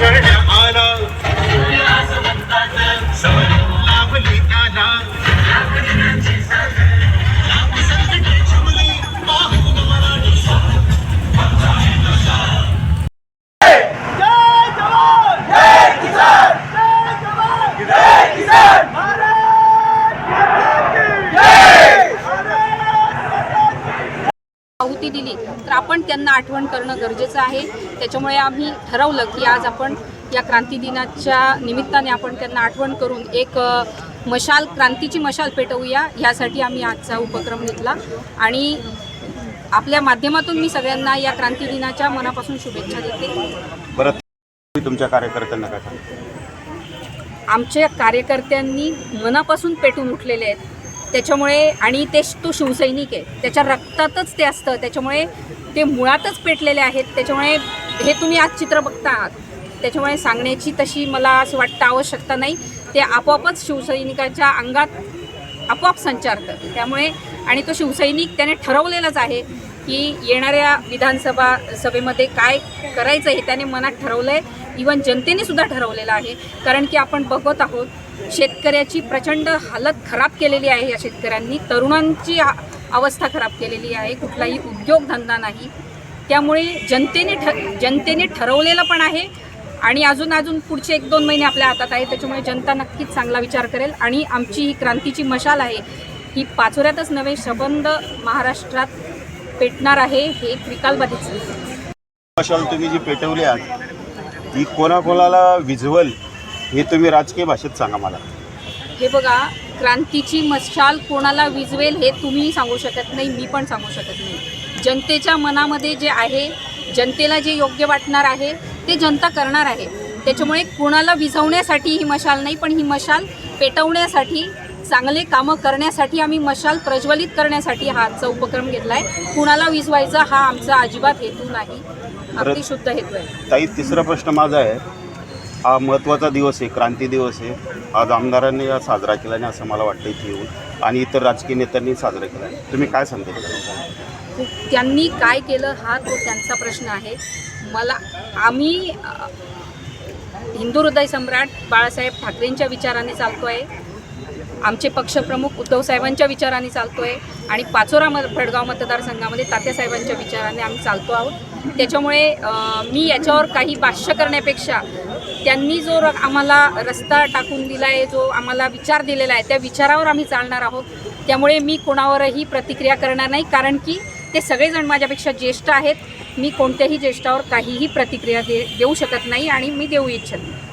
Right. आहुती दिली तर आपण त्यांना आठवण करणं गरजेचं आहे. त्याच्यामुळे आम्ही ठरवलं की आज आपण या क्रांती दिनाच्या निमित्ताने आपण त्यांना आठवण करून एक मशाल क्रांतीची मशाल पेटवूया. ह्यासाठी आम्ही आजचा उपक्रम घेतला. आणि आपल्या माध्यमातून मी सगळ्यांना या क्रांती दिनाच्या मनापासून शुभेच्छा देते. बरं तुमच्या कार्यकर्त्यांना काय आमच्या कार्यकर्त्यांनी मनापासून पेटून उठलेले आहेत. त्याच्यामुळे आणि ते तो शिवसैनिक आहे. त्याच्या रक्तातच ते असतं. त्याच्यामुळे ते मुळातच पेटलेले आहेत. त्याच्यामुळे हे तुम्ही आज चित्र बघता आहात. त्याच्यामुळे सांगण्याची तशी मला असं वाटतं आवश्यकता नाही. ते आपोआपच शिवसैनिकाच्या अंगात आपोआप संचारतं त्यामुळे आणि तो शिवसैनिक त्याने ठरवलेलाच आहे की येणाऱ्या विधानसभा सभेमध्ये काय करायचं हे त्याने मनात ठरवलं आहे इवन जनतेने सुद्धा ठरवलेलं आहे. कारण की आपण बघत आहोत शेतकऱ्याची प्रचंड हालत खराब केलेली आहे या शेतकऱ्यांनी. तरुणांची अवस्था खराब केलेली आहे. कुठलाही उद्योगधंदा नाही. त्यामुळे जनतेने ठ जनतेने ठरवलेलं पण आहे. आणि अजून अजून पुढचे एक दोन महिने आपल्या हातात आहे त्याच्यामुळे जनता नक्कीच चांगला विचार करेल. आणि आमची ही क्रांतीची मशाल आहे. ही पाचोऱ्यातच नव्हे सबंध महाराष्ट्रात पेटणार आहे. हे त्रिकालबाधीच आहे. मशाल तुम्ही जी पेटवली आहात ही कोणाकोणाला विजवल हे तुम्ही राजकीय भाषेत सांगा मला. हे बघा क्रांतीची मशाल कोणाला विजवेल हे तुम्ही सांगू शकत नाही मी पण सांगू शकत नाही. जनतेच्या मनामध्ये जे आहे जनतेला जे योग्य वाटणार आहे ते जनता करणार आहे. त्याच्यामुळे कोणाला विझवण्यासाठी ही मशाल नाही पण ही मशाल पेटवण्यासाठी चांगले कामं करण्यासाठी आम्ही मशाल प्रज्वलित करण्यासाठी हा आजचा उपक्रम घेतला आहे कुणाला विझवायचा हा आमचा अजिबात हेतू नाही. अगदी शुद्ध हेतू आहे. ताई तिसरा प्रश्न माझा आहे. हा महत्त्वाचा दिवस आहे क्रांती दिवस आहे. आज आमदारांनी हा साजरा केला आणि असं मला वाटतं इथे येऊन आणि इतर राजकीय नेत्यांनी साजरा केला तुम्ही काय सांगता? त्यांनी काय केलं हा तो त्यांचा प्रश्न आहे. मला आम्ही हिंदू हृदय सम्राट बाळासाहेब ठाकरेंच्या विचाराने चालतो आहे आमचे पक्षप्रमुख उद्धव साहेबांच्या विचाराने चालतो आहे आणि पाचोरा म फडगाव मतदारसंघामध्ये तात्यासाहेबांच्या विचाराने आम्ही चालतो आहोत. त्याच्यामुळे मी याच्यावर काही भाष्य करण्यापेक्षा त्यांनी जो र- आम्हाला रस्ता टाकून दिला आहे जो आम्हाला विचार दिलेला आहे त्या विचारावर आम्ही चालणार आहोत. त्यामुळे मी कोणावरही प्रतिक्रिया करणार नाही कारण की ते सगळेजण माझ्यापेक्षा ज्येष्ठ आहेत. मी कोणत्याही ज्येष्ठावर काहीही प्रतिक्रिया दे देऊ शकत नाही आणि मी देऊ इच्छित नाही.